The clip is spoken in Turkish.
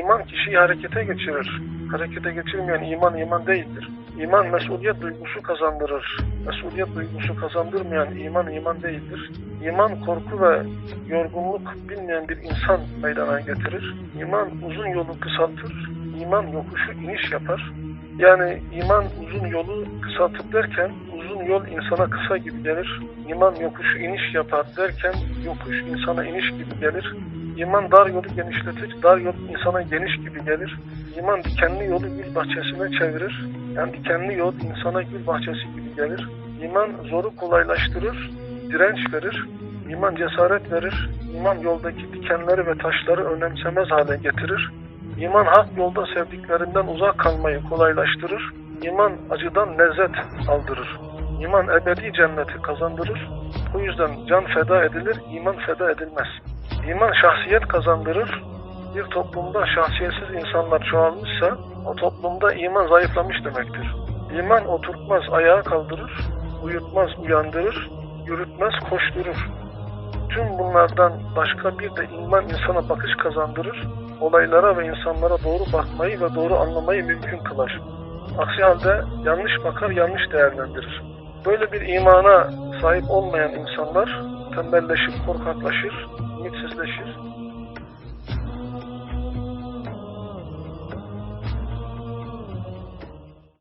İman kişiyi harekete geçirir. Harekete geçirmeyen iman iman değildir. İman mesuliyet duygusu kazandırır. Mesuliyet duygusu kazandırmayan iman iman değildir. İman korku ve yorgunluk bilmeyen bir insan meydana getirir. İman uzun yolu kısaltır. İman yokuşu iniş yapar. Yani iman uzun yolu kısaltır derken yol insana kısa gibi gelir. İman yokuşu iniş yapar derken yokuş insana iniş gibi gelir. İman dar yolu genişletir, dar yol insana geniş gibi gelir. İman dikenli yolu gül bahçesine çevirir. Yani dikenli yol insana gül bahçesi gibi gelir. İman zoru kolaylaştırır, direnç verir. İman cesaret verir. İman yoldaki dikenleri ve taşları önemsemez hale getirir. İman hak yolda sevdiklerinden uzak kalmayı kolaylaştırır. İman acıdan lezzet aldırır. İman ebedi cenneti kazandırır. Bu yüzden can feda edilir, iman feda edilmez. İman şahsiyet kazandırır. Bir toplumda şahsiyetsiz insanlar çoğalmışsa o toplumda iman zayıflamış demektir. İman oturtmaz, ayağa kaldırır, uyutmaz, uyandırır, yürütmez, koşturur. Tüm bunlardan başka bir de iman insana bakış kazandırır, olaylara ve insanlara doğru bakmayı ve doğru anlamayı mümkün kılar. Aksi halde yanlış bakar, yanlış değerlendirir. Böyle bir imana sahip olmayan insanlar tembelleşir, korkaklaşır, ümitsizleşir,